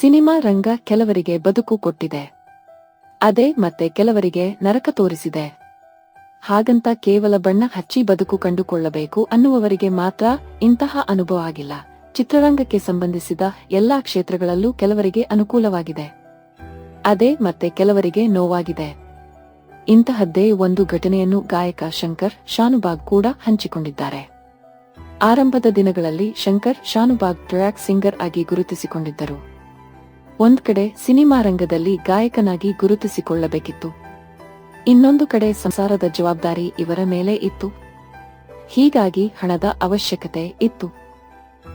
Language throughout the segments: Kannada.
ಸಿನಿಮಾ ರಂಗ ಕೆಲವರಿಗೆ ಬದುಕು ಕೊಟ್ಟಿದೆ. ಅದೇ ಮತ್ತೆ ಕೆಲವರಿಗೆ ನರಕ ತೋರಿಸಿದೆ. ಹಾಗಂತ ಕೇವಲ ಬಣ್ಣ ಹಚ್ಚಿ ಬದುಕು ಕಂಡುಕೊಳ್ಳಬೇಕು ಅನ್ನುವವರಿಗೆ ಮಾತ್ರ ಇಂತಹ ಅನುಭವ ಆಗಿಲ್ಲ. ಚಿತ್ರರಂಗಕ್ಕೆ ಸಂಬಂಧಿಸಿದ ಎಲ್ಲಾ ಕ್ಷೇತ್ರಗಳಲ್ಲೂ ಕೆಲವರಿಗೆ ಅನುಕೂಲವಾಗಿದೆ. ಅದೇ ಮತ್ತೆ ಕೆಲವರಿಗೆ ನೋವಾಗಿದೆ. ಇಂತಹದ್ದೇ ಒಂದು ಘಟನೆಯನ್ನು ಗಾಯಕ ಶಂಕರ್ ಶಾನುಬಾಗ್ ಕೂಡ ಹಂಚಿಕೊಂಡಿದ್ದಾರೆ. ಆರಂಭದ ದಿನಗಳಲ್ಲಿ ಶಂಕರ್ ಶಾನುಬಾಗ್ ಟ್ರ್ಯಾಕ್ ಸಿಂಗರ್ ಆಗಿ ಗುರುತಿಸಿಕೊಂಡಿದ್ದರು. ಒಂದ್ ಕಡೆ ಸಿನಿಮಾ ರಂಗದಲ್ಲಿ ಗಾಯಕನಾಗಿ ಗುರುತಿಸಿಕೊಳ್ಳಬೇಕಿತ್ತು. ಇನ್ನೊಂದು ಕಡೆ ಸಂಸಾರದ ಜವಾಬ್ದಾರಿ ಇವರ ಮೇಲೆ ಇತ್ತು. ಹೀಗಾಗಿ ಹಣದ ಅವಶ್ಯಕತೆ ಇತ್ತು.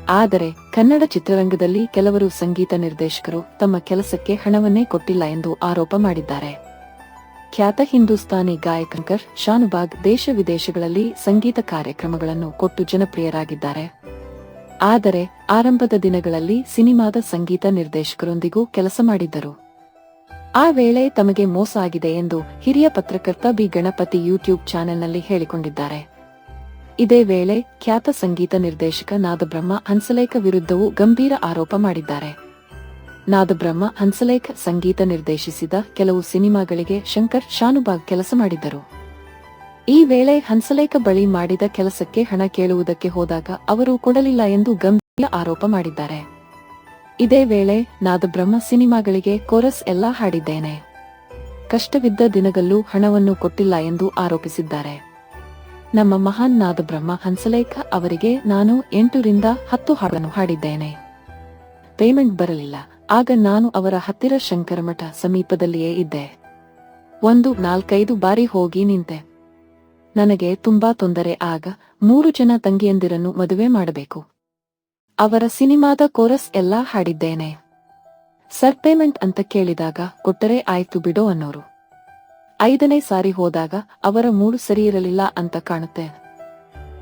ಆದರೆ ಕನ್ನಡ ಚಿತ್ರರಂಗದಲ್ಲಿ ಕೆಲವರು ಸಂಗೀತ ನಿರ್ದೇಶಕರು ತಮ್ಮ ಕೆಲಸಕ್ಕೆ ಹಣವನ್ನೇ ಕೊಟ್ಟಿಲ್ಲ ಎಂದು ಆರೋಪ ಮಾಡಿದ್ದಾರೆ. ಖ್ಯಾತ ಹಿಂದೂಸ್ತಾನಿ ಗಾಯಕಂಕರ್ ಶಾನುಬಾಗ್ ದೇಶ ವಿದೇಶಗಳಲ್ಲಿ ಸಂಗೀತ ಕಾರ್ಯಕ್ರಮಗಳನ್ನು ಕೊಟ್ಟು ಜನಪ್ರಿಯರಾಗಿದ್ದಾರೆ. ಆದರೆ ಆರಂಭದ ದಿನಗಳಲ್ಲಿ ಸಿನಿಮಾದ ಸಂಗೀತ ನಿರ್ದೇಶಕರೊಂದಿಗೂ ಕೆಲಸ ಮಾಡಿದ್ದರು. ಆ ವೇಳೆ ತಮಗೆ ಮೋಸ ಆಗಿದೆ ಎಂದು ಹಿರಿಯ ಪತ್ರಕರ್ತ ಬಿ. ಗಣಪತಿ ಯೂಟ್ಯೂಬ್ ಚಾನೆಲ್ನಲ್ಲಿ ಹೇಳಿಕೊಂಡಿದ್ದಾರೆ. ಇದೇ ವೇಳೆ ಖ್ಯಾತ ಸಂಗೀತ ನಿರ್ದೇಶಕ ನಾದಬ್ರಹ್ಮ ಹನ್ಸಲೇಖ ವಿರುದ್ಧವೂ ಗಂಭೀರ ಆರೋಪ ಮಾಡಿದ್ದಾರೆ. ನಾದಬ್ರಹ್ಮ ಹನ್ಸಲೇಖ ಸಂಗೀತ ನಿರ್ದೇಶಿಸಿದ ಕೆಲವು ಸಿನಿಮಾಗಳಿಗೆ ಶಂಕರ್ ಶಾನುಭಾಗ್ ಕೆಲಸ ಮಾಡಿದ್ದರು. ಈ ವೇಳೆ ಹಂಸಲೇಖ ಬಳಿ ಮಾಡಿದ ಕೆಲಸಕ್ಕೆ ಹಣ ಕೇಳುವುದಕ್ಕೆ ಹೋದಾಗ ಅವರು ಕೊಡಲಿಲ್ಲ ಎಂದು ಗಂಭೀರ ಆರೋಪ ಮಾಡಿದ್ದಾರೆ. ಇದೇ ವೇಳೆ ನಾದಬ್ರಹ್ಮ ಸಿನಿಮಾಗಳಿಗೆ ಕೋರಸ್ ಎಲ್ಲಾ ಹಾಡಿದ್ದೇನೆ. ಕಷ್ಟವಿದ್ದ ದಿನಗಲ್ಲೂ ಹಣವನ್ನು ಕೊಟ್ಟಿಲ್ಲ ಎಂದು ಆರೋಪಿಸಿದ್ದಾರೆ. ನಮ್ಮ ಮಹಾನ್ ನಾದಬ್ರಹ್ಮ ಹಂಸಲೇಖ ಅವರಿಗೆ ನಾನು ಎಂಟರಿಂದ ಹತ್ತು ಹಾಡನ್ನು ಹಾಡಿದ್ದೇನೆ. ಪೇಮೆಂಟ್ ಬರಲಿಲ್ಲ. ಆಗ ನಾನು ಅವರ ಹತ್ತಿರ ಶಂಕರಮಠ ಸಮೀಪದಲ್ಲಿಯೇ ಇದ್ದೆ. ಒಂದು ನಾಲ್ಕೈದು ಬಾರಿ ಹೋಗಿ ನಿಂತೆ. ನನಗೆ ತುಂಬಾ ತೊಂದರೆ, ಆಗ ಮೂರು ಜನ ತಂಗಿಯಂದಿರನ್ನು ಮದುವೆ ಮಾಡಬೇಕು. ಅವರ ಸಿನಿಮಾದ ಕೋರಸ್ ಎಲ್ಲಾ ಹಾಡಿದ್ದೇನೆ. ಸರ್ ಪೇಮೆಂಟ್ ಅಂತ ಕೇಳಿದಾಗ ಕೊಟ್ಟರೆ ಆಯ್ತು ಬಿಡೋ ಅನ್ನೋರು. ಐದನೇ ಸಾರಿ ಹೋದಾಗ ಅವರ ಮೂಡು ಸರಿಯಿರಲಿಲ್ಲ ಅಂತ ಕಾಣುತ್ತೆ.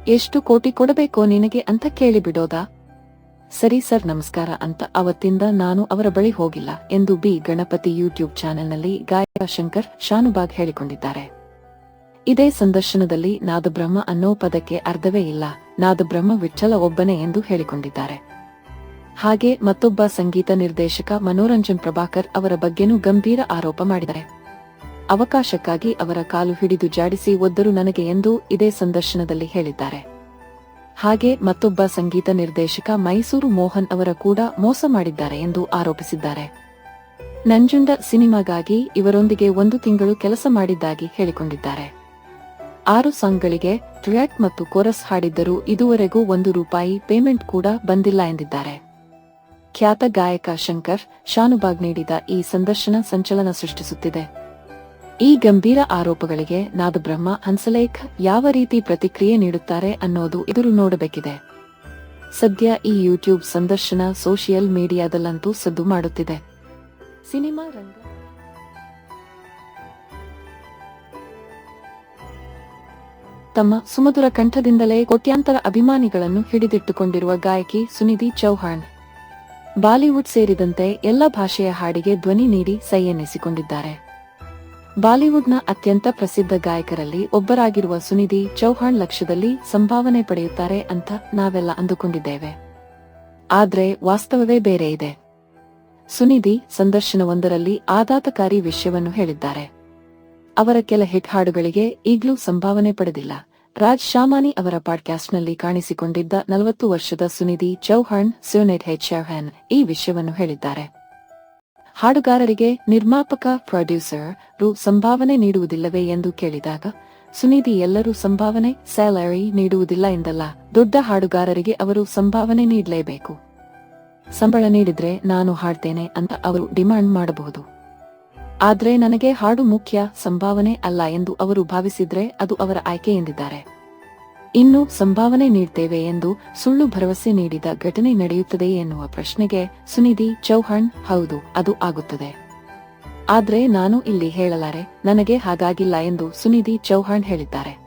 ಎಷ್ಟು ಕೋಟಿ ಕೊಡಬೇಕೋ ನಿನಗೆ ಅಂತ ಕೇಳಿ ಬಿಡೋದಾ? ಸರಿ ಸರ್, ನಮಸ್ಕಾರ ಅಂತ ಅವತ್ತಿಂದ ನಾನು ಅವರ ಬಳಿ ಹೋಗಿಲ್ಲ ಎಂದು ಬಿ ಗಣಪತಿ ಯೂಟ್ಯೂಬ್ ಚಾನೆಲ್ನಲ್ಲಿ ಗಾಯಕ ಶಂಕರ್ ಶಾನುಬಾಗ್ ಹೇಳಿಕೊಂಡಿದ್ದಾರೆ. ಇದೇ ಸಂದರ್ಶನದಲ್ಲಿ ನಾದಬ್ರಹ್ಮ ಅನ್ನೋ ಪದಕ್ಕೆ ಅರ್ಧವೇ ಇಲ್ಲ. ನಾದಬ್ರಹ್ಮ ವಿಠಲ ಒಬ್ಬನೇ ಎಂದು ಹೇಳಿಕೊಂಡಿದ್ದಾರೆ. ಹಾಗೆ ಮತ್ತೊಬ್ಬ ಸಂಗೀತ ನಿರ್ದೇಶಕ ಮನೋರಂಜನ್ ಪ್ರಭಾಕರ್ ಅವರ ಬಗ್ಗೆನೂ ಗಂಭೀರ ಆರೋಪ ಮಾಡಿದ್ದಾರೆ. ಅವಕಾಶಕ್ಕಾಗಿ ಅವರ ಕಾಲು ಹಿಡಿದು ಜಾಡಿಸಿ ಒದ್ದರು ನನಗೆ ಎಂದು ಇದೇ ಸಂದರ್ಶನದಲ್ಲಿ ಹೇಳಿದ್ದಾರೆ. ಹಾಗೆ ಮತ್ತೊಬ್ಬ ಸಂಗೀತ ನಿರ್ದೇಶಕ ಮೈಸೂರು ಮೋಹನ್ ಅವರ ಕೂಡ ಮೋಸ ಮಾಡಿದ್ದಾರೆ ಎಂದು ಆರೋಪಿಸಿದ್ದಾರೆ. ನಂಜುಂಡ ಸಿನಿಮಾಗಾಗಿ ಇವರೊಂದಿಗೆ ಒಂದು ತಿಂಗಳು ಕೆಲಸ ಮಾಡಿದ್ದಾಗಿ ಹೇಳಿಕೊಂಡಿದ್ದಾರೆ. ಆರು ಸಾಂಗ್ಗಳಿಗೆ ಟ್ರ್ಯಾಕ್ ಮತ್ತು ಕೋರಸ್ ಹಾಡಿದ್ದರೂ ಇದುವರೆಗೂ ಒಂದು ರೂಪಾಯಿ ಪೇಮೆಂಟ್ ಕೂಡ ಬಂದಿಲ್ಲ ಎಂದಿದ್ದಾರೆ. ಖ್ಯಾತ ಗಾಯಕ ಶಂಕರ್ ಶಾನುಬಾಗ್ ನೀಡಿದ ಈ ಸಂದರ್ಶನ ಸಂಚಲನ ಸೃಷ್ಟಿಸುತ್ತಿದೆ. ಈ ಗಂಭೀರ ಆರೋಪಗಳಿಗೆ ನಾದಬ್ರಹ್ಮ ಹಂಸಲೇಖ್ ಯಾವ ರೀತಿ ಪ್ರತಿಕ್ರಿಯೆ ನೀಡುತ್ತಾರೆ ಅನ್ನೋದು ಎದುರು ನೋಡಬೇಕಿದೆ. ಸದ್ಯ ಈ ಯೂಟ್ಯೂಬ್ ಸಂದರ್ಶನ ಸೋಷಿಯಲ್ ಮೀಡಿಯಾದಲ್ಲಂತೂ ಸದ್ದು ಮಾಡುತ್ತಿದೆ. ಸಿನಿಮಾ ರಂಗ ತಮ್ಮ ಸುಮಧುರ ಕಂಠದಿಂದಲೇ ಕೋಟ್ಯಾಂತರ ಅಭಿಮಾನಿಗಳನ್ನು ಹಿಡಿದಿಟ್ಟುಕೊಂಡಿರುವ ಗಾಯಕಿ ಸುನಿಧಿ ಚೌಹಾಣ್. ಬಾಲಿವುಡ್ ಸೇರಿದಂತೆ ಎಲ್ಲ ಭಾಷೆಯ ಹಾಡಿಗೆ ಧ್ವನಿ ನೀಡಿ ಸೈ ಎನ್ನಿಸಿಕೊಂಡಿದ್ದಾರೆ ಬಾಲಿವುಡ್ನ ಅತ್ಯಂತ ಪ್ರಸಿದ್ಧ ಗಾಯಕರಲ್ಲಿ ಒಬ್ಬರಾಗಿರುವ ಸುನಿಧಿ ಚೌಹಾಣ್ ಲಕ್ಷ್ಯದಲ್ಲಿ ಸಂಭಾವನೆ ಪಡೆಯುತ್ತಾರೆ ಅಂತ ನಾವೆಲ್ಲ ಅಂದುಕೊಂಡಿದ್ದೇವೆ. ಆದರೆ ವಾಸ್ತವವೇ ಬೇರೆ ಇದೆ. ಸುನಿಧಿ ಸಂದರ್ಶನವೊಂದರಲ್ಲಿ ಆಘಾತಕಾರಿ ವಿಷಯವನ್ನು ಹೇಳಿದ್ದಾರೆ. ಅವರ ಕೆಲ ಹಿಟ್ ಹಾಡುಗಳಿಗೆ ಈಗಲೂ ಸಂಭಾವನೆ ಪಡೆದಿಲ್ಲ. ರಾಜ್ ಶಾಮಾನಿ ಅವರ ಪಾಡ್ಕಾಸ್ಟ್ನಲ್ಲಿ ಕಾಣಿಸಿಕೊಂಡಿದ್ದ ನಲವತ್ತು ವರ್ಷದ ಸುನಿಧಿ ಚೌಹಾಣ್ ಸ್ಯೂನೆಟ್ ಹೆಚ್ ಚೌಹಾನ್ ಈ ವಿಷಯವನ್ನು ಹೇಳಿದ್ದಾರೆ. ಹಾಡುಗಾರರಿಗೆ ನಿರ್ಮಾಪಕ, ಪ್ರೊಡ್ಯೂಸರ್ ರು ಸಂಭಾವನೆ ನೀಡುವುದಿಲ್ಲವೇ ಎಂದು ಕೇಳಿದಾಗ, ಸುನಿಧಿ ಎಲ್ಲರೂ ಸಂಭಾವನೆ, ಸ್ಯಾಲರಿ ನೀಡುವುದಿಲ್ಲ ಎಂದಲ್ಲ, ದೊಡ್ಡ ಹಾಡುಗಾರರಿಗೆ ಅವರು ಸಂಭಾವನೆ ನೀಡಲೇಬೇಕು. ಸಂಬಳ ನೀಡಿದ್ರೆ ನಾನು ಹಾಡ್ತೇನೆ ಅಂತ ಅವರು ಡಿಮಾಂಡ್ ಮಾಡಬಹುದು. ಆದ್ರೆ ನನಗೆ ಹಾಡು ಮುಖ್ಯ ಸಂಭಾವನೆ ಅಲ್ಲ ಎಂದು ಅವರು ಭಾವಿಸಿದ್ರೆ ಅದು ಅವರ ಆಯ್ಕೆ ಎಂದಿದ್ದಾರೆ. ಇನ್ನು ಸಂಭಾವನೆ ನೀಡ್ತೇವೆ ಎಂದು ಸುಳ್ಳು ಭರವಸೆ ನೀಡಿದ ಘಟನೆ ನಡೆಯುತ್ತದೆ ಎನ್ನುವ ಪ್ರಶ್ನೆಗೆ ಸುನಿಧಿ ಚೌಹಾಣ್, ಹೌದು, ಅದು ಆಗುತ್ತದೆ. ಆದ್ರೆ ನಾನು ಇಲ್ಲಿ ಹೇಳಲಾರೆ, ನನಗೆ ಹಾಗಾಗಿಲ್ಲ ಎಂದು ಸುನಿಧಿ ಚೌಹಾಣ್ ಹೇಳಿದ್ದಾರೆ.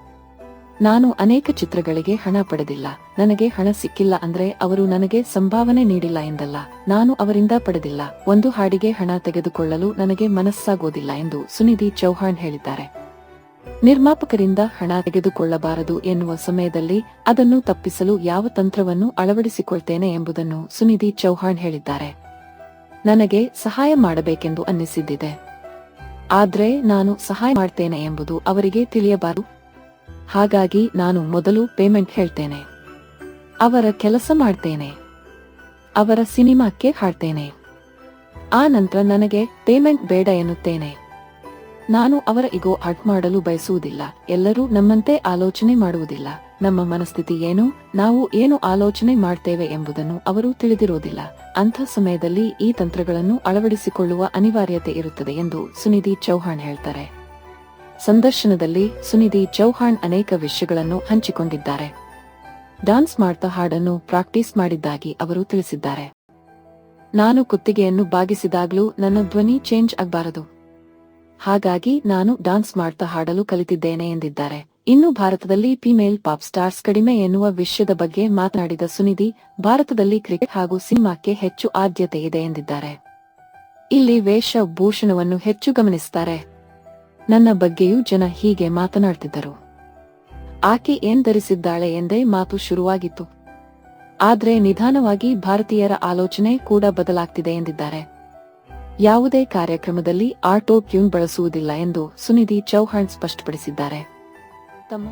ನಾನು ಅನೇಕ ಚಿತ್ರಗಳಿಗೆ ಹಣ ಪಡೆದಿಲ್ಲ. ನನಗೆ ಹಣ ಸಿಕ್ಕಿಲ್ಲ ಅಂದ್ರೆ ಅವರು ನನಗೆ ಸಂಭಾವನೆ ನೀಡಿಲ್ಲ ಎಂದಲ್ಲ. ನಾನು ಅವರಿಂದ ಪಡೆದಿಲ್ಲ. ಒಂದು ಹಾಡಿಗೆ ಹಣ ತೆಗೆದುಕೊಳ್ಳಲು ನನಗೆ ಮನಸ್ಸಾಗೋದಿಲ್ಲ ಎಂದು ಸುನಿಧಿ ಚೌಹಾಣ್ ಹೇಳಿದ್ದಾರೆ. ನಿರ್ಮಾಪಕರಿಂದ ಹಣ ತೆಗೆದುಕೊಳ್ಳಬಾರದು ಎನ್ನುವ ಸಮಯದಲ್ಲಿ ಅದನ್ನು ತಪ್ಪಿಸಲು ಯಾವ ತಂತ್ರವನ್ನು ಅಳವಡಿಸಿಕೊಳ್ತೇನೆ ಎಂಬುದನ್ನು ಸುನಿಧಿ ಚೌಹಾಣ್ ಹೇಳಿದ್ದಾರೆ. ನನಗೆ ಸಹಾಯ ಮಾಡಬೇಕೆಂದು ಅನ್ನಿಸಿದ್ದಿದೆ. ಆದ್ರೆ ನಾನು ಸಹಾಯ ಮಾಡ್ತೇನೆ ಎಂಬುದು ಅವರಿಗೆ ತಿಳಿಯಬಾರದು. ಹಾಗಾಗಿ ನಾನು ಮೊದಲು ಪೇಮೆಂಟ್ ಹೇಳ್ತೇನೆ. ಅವರ ಕೆಲಸ ಮಾಡ್ತೇನೆ. ಅವರ ಸಿನಿಮಾಕ್ಕೆ ಹಾಡ್ತೇನೆ. ಆ ನಂತರ ನನಗೆ ಪೇಮೆಂಟ್ ಬೇಡ ಎನ್ನುತ್ತೇನೆ. ನಾನು ಅವರ ಇಗೋ ಹಾಟ್ ಮಾಡಲು ಬಯಸುವುದಿಲ್ಲ. ಎಲ್ಲರೂ ನಮ್ಮಂತೆ ಆಲೋಚನೆ ಮಾಡುವುದಿಲ್ಲ. ನಮ್ಮ ಮನಸ್ಥಿತಿ ಏನು? ನಾವು ಏನು ಆಲೋಚನೆ ಮಾಡ್ತೇವೆ ಎಂಬುದನ್ನು ಅವರು ತಿಳಿದಿರುವುದಿಲ್ಲ. ಅಂಥ ಸಮಯದಲ್ಲಿ ಈ ತಂತ್ರಗಳನ್ನು ಅಳವಡಿಸಿಕೊಳ್ಳುವ ಅನಿವಾರ್ಯತೆ ಇರುತ್ತದೆ ಎಂದು ಸುನಿಧಿ ಚೌಹಾಣ್ ಹೇಳ್ತಾರೆ. ಸಂದರ್ಶನದಲ್ಲಿ ಸುನಿಧಿ ಚೌಹಾಣ್ ಅನೇಕ ವಿಷಯಗಳನ್ನು ಹಂಚಿಕೊಂಡಿದ್ದಾರೆ. ಡಾನ್ಸ್ ಮಾಡ್ತಾ ಹಾಡನ್ನು ಪ್ರಾಕ್ಟೀಸ್ ಮಾಡಿದ್ದಾಗಿ ಅವರು ತಿಳಿಸಿದ್ದಾರೆ. ನಾನು ಕುತ್ತಿಗೆಯನ್ನು ಬಾಗಿಸಿದಾಗಲೂ ನನ್ನ ಧ್ವನಿ ಚೇಂಜ್ ಆಗಬಾರದು. ಹಾಗಾಗಿ ನಾನು ಡಾನ್ಸ್ ಮಾಡ್ತಾ ಹಾಡಲು ಕಲಿತಿದ್ದೇನೆ ಎಂದಿದ್ದಾರೆ. ಇನ್ನು ಭಾರತದಲ್ಲಿ ಫಿಮೇಲ್ ಪಾಪ್ ಸ್ಟಾರ್ಸ್ ಕಡಿಮೆ ಎನ್ನುವ ವಿಷಯದ ಬಗ್ಗೆ ಮಾತನಾಡಿದ ಸುನಿಧಿ, ಭಾರತದಲ್ಲಿ ಕ್ರಿಕೆಟ್ ಹಾಗೂ ಸಿನಿಮಾಕ್ಕೆ ಹೆಚ್ಚು ಆದ್ಯತೆ ಇದೆ ಎಂದಿದ್ದಾರೆ. ಇಲ್ಲಿ ವೇಷಭೂಷಣವನ್ನು ಹೆಚ್ಚು ಗಮನಿಸುತ್ತಾರೆ ನನ್ನ ಬಗ್ಗೆಯೂ ಜನ ಹೀಗೆ ಮಾತನಾಡ್ತಿದ್ದರು. ಆಕೆ ಏನ್ ಧರಿಸಿದ್ದಾಳೆ ಎಂದೇ ಮಾತು ಶುರುವಾಗಿತ್ತು. ಆದ್ರೆ ನಿಧಾನವಾಗಿ ಭಾರತೀಯರ ಆಲೋಚನೆ ಕೂಡ ಬದಲಾಗ್ತಿದೆ ಎಂದಿದ್ದಾರೆ. ಯಾವುದೇ ಕಾರ್ಯಕ್ರಮದಲ್ಲಿ ಆಟೋ ಕ್ಯೂನ್ ಬಳಸುವುದಿಲ್ಲ ಎಂದು ಸುನಿಧಿ ಚೌಹಾಣ್ ಸ್ಪಷ್ಟಪಡಿಸಿದ್ದಾರೆ. ತಮ್ಮ